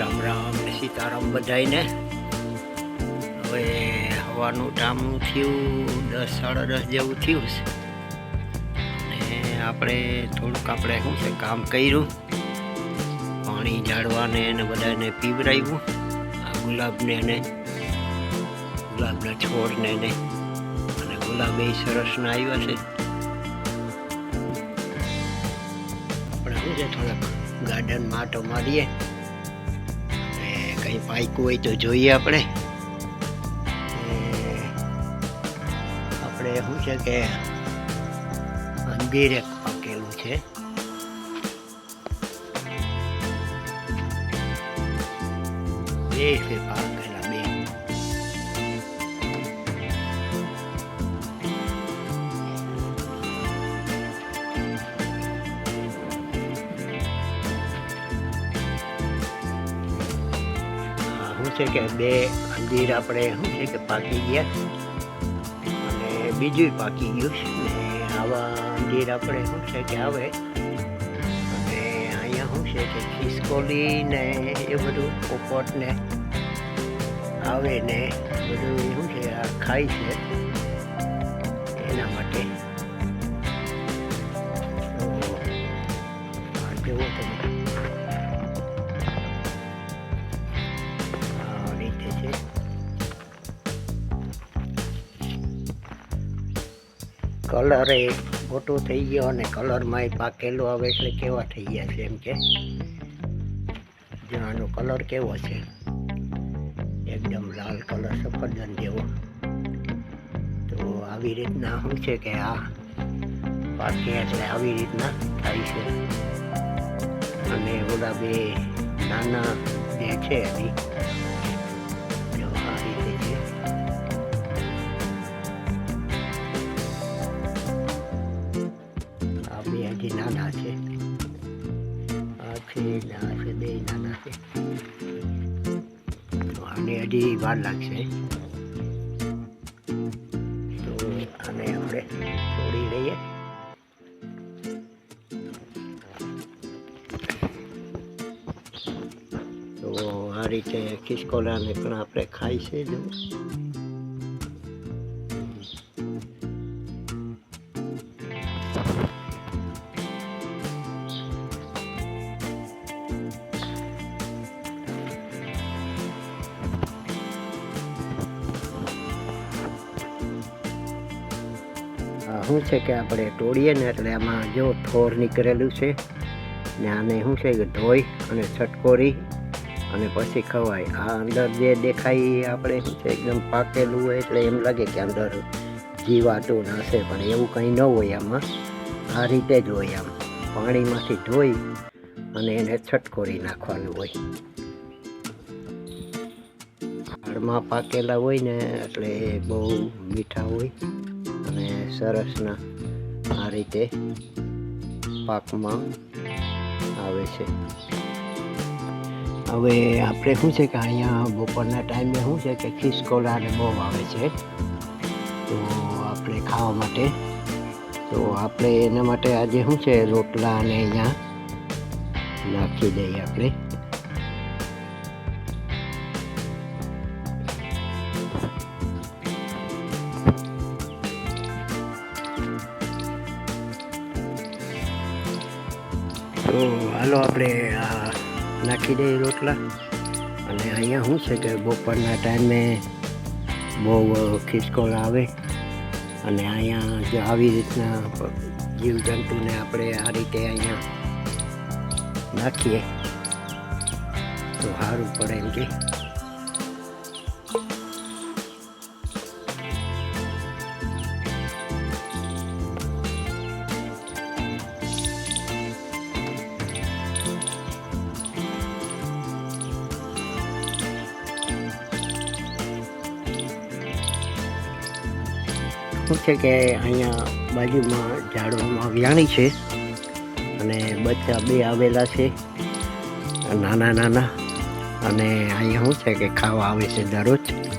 રામ રામ, સીતારામ બધાયને. હવે હવાનું ટાણું થયું દસ સાડા દસ જેવું થયું છે. અને આપણે થોડુંક આપણે શું છે, કામ કર્યું. પાણી ઝાડવાને એને બધાને પીવરાવ્યું, આ ગુલાબને એને ગુલાબના છોડને એને અને ગુલાબ એ સરસના આવ્યા છે. આપણે શું છે, થોડાક ગાર્ડનમાં આટો મારીએ. કંઈ હોય તો જોઈએ આપણે. આપણે શું છે કે અંદીર એક પાકેલું છે. બે છે પાકેલા શું છે કે બે અંજીર આપણે શું છે કે પાકી ગયા અને બીજું પાકી ગયું છે. ને આવા અંજીર આપણે શું છે કે આવે? અને અહીંયા શું છે કે ખિસકોલી ને એ બધું પોપટ ને આવે ને બધું શું છે આ ખાય છે. એના માટે કલર એ મોટો થઈ ગયો અને કલરમાં પાકેલો આવે એટલે કેવા થઈ ગયા છે એમ કે? આનો કલર કેવો છે? એકદમ લાલ કલર સફરજન જેવો. તો આવી રીતના શું છે કે આ પાકે એટલે આવી રીતના થાય છે. અને ઓલા બે નાના જે છે હજી આ છે બે નાના છે. તો આને હજી વાર લાગશે. તો આને આપણે તોડી લઈએ. તો આ રીતે ખિસકોલાને પણ આપણે ખાઈ છે જો. શું છે કે આપણે તોડીએ ને એટલે આમાં જો થોર નીકળેલું છે ને આને શું છે કે ધોઈ અને છટકોરી અને પછી ખવાય. આ અંદર જે દેખાય આપણે શું છે એકદમ પાકેલું હોય એટલે એમ લાગે કે અંદર જીવાતું નાશે, પણ એવું કંઈ ન હોય આમાં. આ રીતે જ હોય આમ. પાણીમાંથી ધોઈ અને એને છટકોરી નાખવાનું હોય. ઝાડમાં પાકેલા હોય ને એટલે બહુ મીઠા હોય અને સરસના આ રીતે પાકમાં આવે છે. હવે આપણે શું છે કે અહીંયા બપોરના ટાઈમે શું છે કે ખિસકોલાને બહુ આવે છે. તો આપણે ખાવા માટે, તો આપણે એના માટે આજે શું છે રોટલા અને અહીંયા નાખી દઈએ આપણે. તો હાલો આપણે આ નાખી દઈએ રોટલા. અને અહીંયા શું છે કે બપોરના ટાઈમે બહુ ખિસકોલ આવે અને અહીંયા જો આવી રીતના જીવજંતુને આપણે આ રીતે અહીંયા નાખીએ. તો સારું પડે એમ કે. શું છે કે અહીંયા બાજુમાં ઝાડવામાં વ્યાણી છે અને બચ્ચા બે આવેલા છે, નાના નાના. અને અહીંયા શું છે કે ખાવા આવે છે દરરોજ.